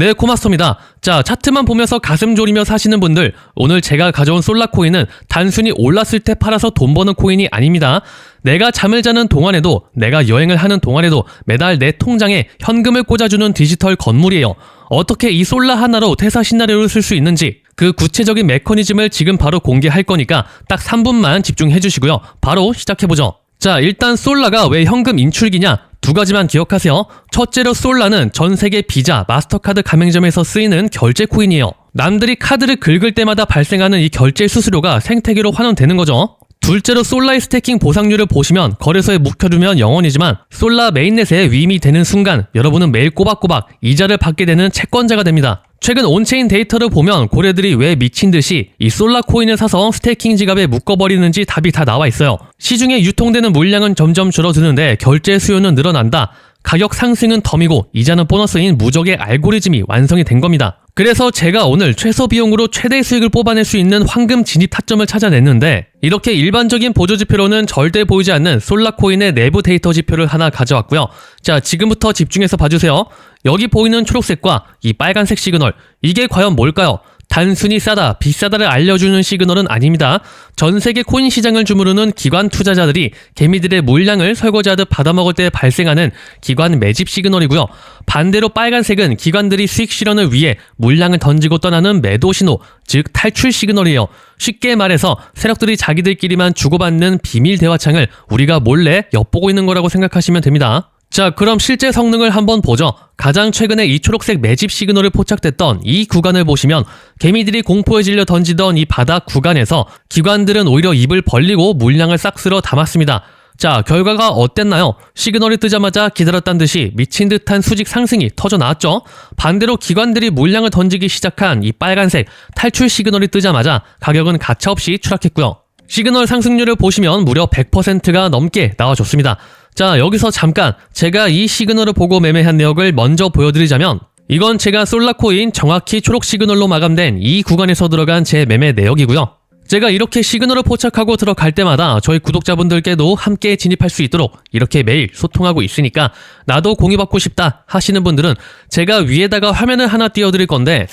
네, 코마스터입니다. 자, 차트만 보면서 가슴 졸이며 사시는 분들, 오늘 제가 가져온 솔라코인은 단순히 올랐을 때 팔아서 돈 버는 코인이 아닙니다. 내가 잠을 자는 동안에도, 내가 여행을 하는 동안에도 매달 내 통장에 현금을 꽂아주는 디지털 건물이에요. 어떻게 이 솔라 하나로 퇴사 시나리오를 쓸 수 있는지, 그 구체적인 메커니즘을 지금 바로 공개할 거니까 딱 3분만 집중해 주시고요. 바로 시작해보죠. 자, 일단 솔라가 왜 현금 인출기냐? 두 가지만 기억하세요. 첫째로 솔라는 전 세계 비자, 마스터카드 가맹점에서 쓰이는 결제 코인이에요. 남들이 카드를 긁을 때마다 발생하는 이 결제 수수료가 생태계로 환원되는 거죠. 둘째로 솔라의 스태킹 보상률을 보시면 거래소에 묵혀두면 영원이지만 솔라 메인넷에 위임이 되는 순간 여러분은 매일 꼬박꼬박 이자를 받게 되는 채권자가 됩니다. 최근 온체인 데이터를 보면 고래들이 왜 미친 듯이 이 솔라 코인을 사서 스테이킹 지갑에 묶어버리는지 답이 다 나와 있어요. 시중에 유통되는 물량은 점점 줄어드는데 결제 수요는 늘어난다. 가격 상승은 덤이고 이자는 보너스인 무적의 알고리즘이 완성이 된 겁니다. 그래서 제가 오늘 최소 비용으로 최대 수익을 뽑아낼 수 있는 황금 진입 타점을 찾아냈는데 이렇게 일반적인 보조 지표로는 절대 보이지 않는 솔라코인의 내부 데이터 지표를 하나 가져왔고요. 자, 지금부터 집중해서 봐주세요. 여기 보이는 초록색과 이 빨간색 시그널 이게 과연 뭘까요? 단순히 싸다, 비싸다를 알려주는 시그널은 아닙니다. 전 세계 코인 시장을 주무르는 기관 투자자들이 개미들의 물량을 설거지하듯 받아먹을 때 발생하는 기관 매집 시그널이고요. 반대로 빨간색은 기관들이 수익 실현을 위해 물량을 던지고 떠나는 매도 신호, 즉 탈출 시그널이에요. 쉽게 말해서 세력들이 자기들끼리만 주고받는 비밀 대화창을 우리가 몰래 엿보고 있는 거라고 생각하시면 됩니다. 자, 그럼 실제 성능을 한번 보죠. 가장 최근에 이 초록색 매집 시그널을 포착됐던 이 구간을 보시면 개미들이 공포에 질려 던지던 이 바닥 구간에서 기관들은 오히려 입을 벌리고 물량을 싹 쓸어 담았습니다. 자, 결과가 어땠나요? 시그널이 뜨자마자 기다렸단 듯이 미친 듯한 수직 상승이 터져 나왔죠? 반대로 기관들이 물량을 던지기 시작한 이 빨간색 탈출 시그널이 뜨자마자 가격은 가차없이 추락했고요. 시그널 상승률을 보시면 무려 100%가 넘게 나와줬습니다. 자, 여기서 잠깐 제가 이 시그널을 보고 매매한 내역을 먼저 보여드리자면 이건 제가 솔라코인 정확히 초록 시그널로 마감된 이 구간에서 들어간 제 매매 내역이고요. 제가 이렇게 시그널을 포착하고 들어갈 때마다 저희 구독자분들께도 함께 진입할 수 있도록 이렇게 매일 소통하고 있으니까 나도 공유받고 싶다 하시는 분들은 제가 위에다가 화면을 하나 띄워드릴 건데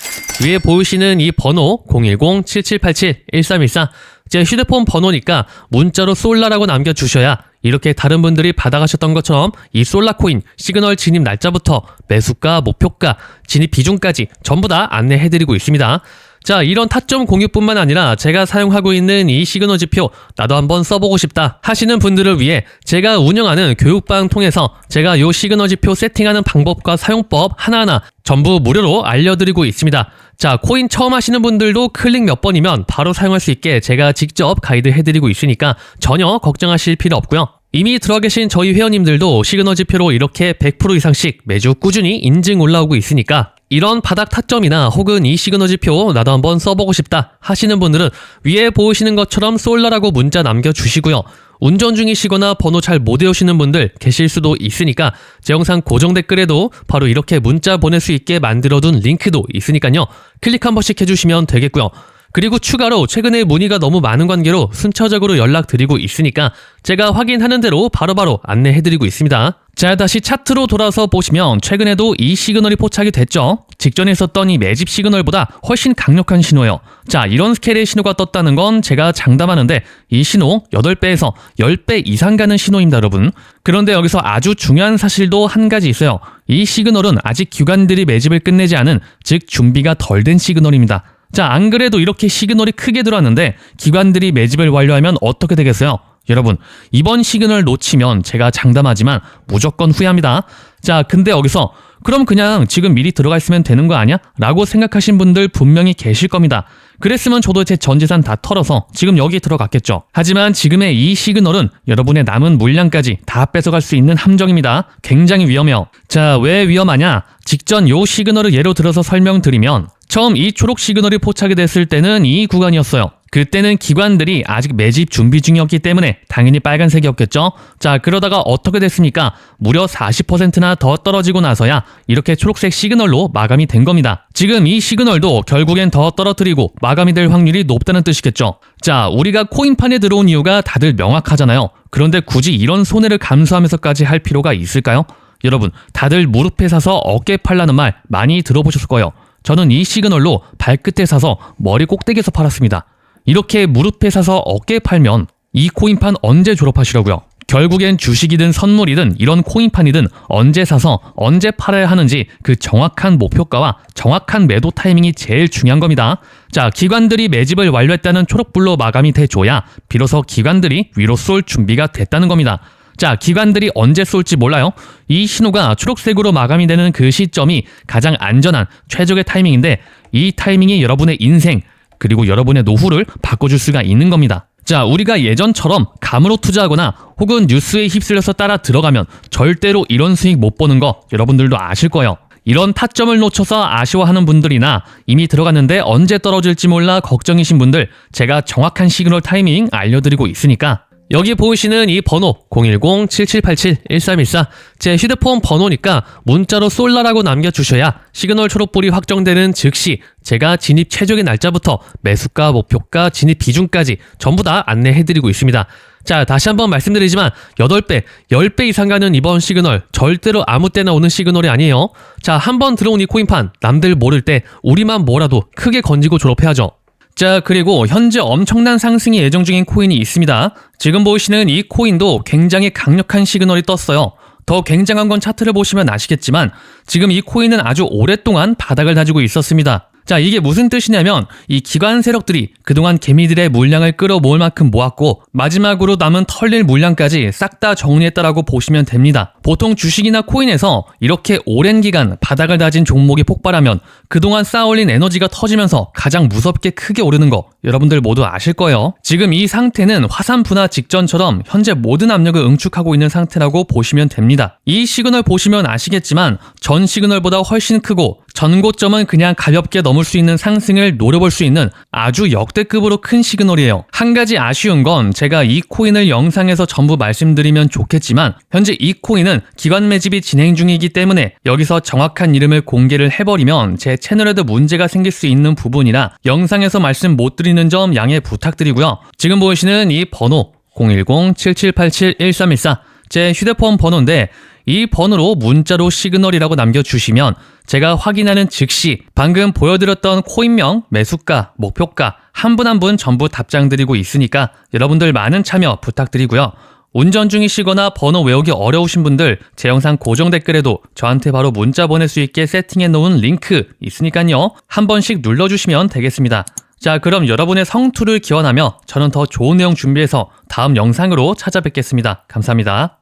위에 보이시는 이 번호 010-7787-1314 제 휴대폰 번호니까 문자로 솔라라고 남겨주셔야 이렇게 다른 분들이 받아가셨던 것처럼 이 솔라코인 시그널 진입 날짜부터 매수가, 목표가, 진입 비중까지 전부 다 안내해드리고 있습니다. 자, 이런 타점 공유뿐만 아니라 제가 사용하고 있는 이 시그널 지표 나도 한번 써보고 싶다 하시는 분들을 위해 제가 운영하는 교육방 통해서 제가 요 시그널 지표 세팅하는 방법과 사용법 하나하나 전부 무료로 알려드리고 있습니다. 자, 코인 처음 하시는 분들도 클릭 몇 번이면 바로 사용할 수 있게 제가 직접 가이드 해드리고 있으니까 전혀 걱정하실 필요 없고요. 이미 들어와 계신 저희 회원님들도 시그널 지표로 이렇게 100% 이상씩 매주 꾸준히 인증 올라오고 있으니까 이런 바닥 타점이나 혹은 이 시그널 지표 나도 한번 써보고 싶다 하시는 분들은 위에 보이시는 것처럼 솔라라고 문자 남겨주시고요. 운전 중이시거나 번호 잘 못 외우시는 분들 계실 수도 있으니까 제 영상 고정 댓글에도 바로 이렇게 문자 보낼 수 있게 만들어둔 링크도 있으니까요. 클릭 한 번씩 해주시면 되겠고요. 그리고 추가로 최근에 문의가 너무 많은 관계로 순차적으로 연락드리고 있으니까 제가 확인하는 대로 바로바로 안내해드리고 있습니다. 자, 다시 차트로 돌아서 보시면 최근에도 이 시그널이 포착이 됐죠. 직전에 썼던 이 매집 시그널보다 훨씬 강력한 신호예요. 자, 이런 스케일의 신호가 떴다는 건 제가 장담하는데 이 신호 8배에서 10배 이상 가는 신호입니다, 여러분. 그런데 여기서 아주 중요한 사실도 한 가지 있어요. 이 시그널은 아직 기관들이 매집을 끝내지 않은 즉 준비가 덜 된 시그널입니다. 자, 안 그래도 이렇게 시그널이 크게 들어왔는데 기관들이 매집을 완료하면 어떻게 되겠어요? 여러분, 이번 시그널 놓치면 제가 장담하지만 무조건 후회합니다. 자, 근데 여기서 그럼 그냥 지금 미리 들어가 있으면 되는 거 아니야? 라고 생각하신 분들 분명히 계실 겁니다. 그랬으면 저도 제 전 재산 다 털어서 지금 여기 들어갔겠죠. 하지만 지금의 이 시그널은 여러분의 남은 물량까지 다 뺏어갈 수 있는 함정입니다. 굉장히 위험해요. 자, 왜 위험하냐? 직전 요 시그널을 예로 들어서 설명드리면 처음 이 초록 시그널이 포착이 됐을 때는 이 구간이었어요. 그때는 기관들이 아직 매집 준비 중이었기 때문에 당연히 빨간색이었겠죠. 자, 그러다가 어떻게 됐습니까? 무려 40%나 더 떨어지고 나서야 이렇게 초록색 시그널로 마감이 된 겁니다. 지금 이 시그널도 결국엔 더 떨어뜨리고 마감이 될 확률이 높다는 뜻이겠죠. 자, 우리가 코인판에 들어온 이유가 다들 명확하잖아요. 그런데 굳이 이런 손해를 감수하면서까지 할 필요가 있을까요? 여러분, 다들 무릎에 사서 어깨 팔라는 말 많이 들어보셨을 거예요. 저는 이 시그널로 발끝에 사서 머리 꼭대기에서 팔았습니다. 이렇게 무릎에 사서 어깨에 팔면 이 코인판 언제 졸업하시려고요? 결국엔 주식이든 선물이든 이런 코인판이든 언제 사서 언제 팔아야 하는지 그 정확한 목표가와 정확한 매도 타이밍이 제일 중요한 겁니다. 자, 기관들이 매집을 완료했다는 초록불로 마감이 돼줘야 비로소 기관들이 위로 쏠 준비가 됐다는 겁니다. 자, 기관들이 언제 쏠지 몰라요. 이 신호가 초록색으로 마감이 되는 그 시점이 가장 안전한 최적의 타이밍인데 이 타이밍이 여러분의 인생 그리고 여러분의 노후를 바꿔줄 수가 있는 겁니다. 자, 우리가 예전처럼 감으로 투자하거나 혹은 뉴스에 휩쓸려서 따라 들어가면 절대로 이런 수익 못 보는 거 여러분들도 아실 거예요. 이런 타점을 놓쳐서 아쉬워하는 분들이나 이미 들어갔는데 언제 떨어질지 몰라 걱정이신 분들 제가 정확한 시그널 타이밍 알려드리고 있으니까 여기 보이시는 이 번호 010-7787-1314 제 휴대폰 번호니까 문자로 쏠라라고 남겨주셔야 시그널 초록불이 확정되는 즉시 제가 진입 최적의 날짜부터 매수가, 목표가, 진입 비중까지 전부 다 안내해드리고 있습니다. 자, 다시 한번 말씀드리지만 8배, 10배 이상 가는 이번 시그널 절대로 아무 때나 오는 시그널이 아니에요. 자, 한 번 들어온 이 코인판 남들 모를 때 우리만 뭐라도 크게 건지고 졸업해야죠. 자, 그리고 현재 엄청난 상승이 예정 중인 코인이 있습니다. 지금 보이시는 이 코인도 굉장히 강력한 시그널이 떴어요. 더 굉장한 건 차트를 보시면 아시겠지만 지금 이 코인은 아주 오랫동안 바닥을 다지고 있었습니다. 자, 이게 무슨 뜻이냐면 이 기관 세력들이 그동안 개미들의 물량을 끌어모을 만큼 모았고 마지막으로 남은 털릴 물량까지 싹 다 정리했다라고 보시면 됩니다. 보통 주식이나 코인에서 이렇게 오랜 기간 바닥을 다진 종목이 폭발하면 그동안 쌓아올린 에너지가 터지면서 가장 무섭게 크게 오르는 거 여러분들 모두 아실 거예요. 지금 이 상태는 화산 분화 직전처럼 현재 모든 압력을 응축하고 있는 상태라고 보시면 됩니다. 이 시그널 보시면 아시겠지만 전 시그널보다 훨씬 크고 전고점은 그냥 가볍게 넘 을수 있는 상승을 노려볼 수 있는 아주 역대급으로 큰 시그널이에요. 한 가지 아쉬운 건 제가 이 코인을 영상에서 전부 말씀드리면 좋겠지만 현재 이 코인은 기관 매집이 진행 중이기 때문에 여기서 정확한 이름을 공개를 해버리면 제 채널에도 문제가 생길 수 있는 부분이라 영상에서 말씀 못 드리는 점 양해 부탁드리고요. 지금 보이시는 이 번호 010-7787-1314 제 휴대폰 번호인데 이 번호로 문자로 시그널이라고 남겨주시면 제가 확인하는 즉시 방금 보여드렸던 코인명, 매수가, 목표가 한분 한 분 전부 답장 드리고 있으니까 여러분들 많은 참여 부탁드리고요. 운전 중이시거나 번호 외우기 어려우신 분들 제 영상 고정 댓글에도 저한테 바로 문자 보낼 수 있게 세팅해 놓은 링크 있으니까요. 한 번씩 눌러주시면 되겠습니다. 자, 그럼 여러분의 성투를 기원하며 저는 더 좋은 내용 준비해서 다음 영상으로 찾아뵙겠습니다. 감사합니다.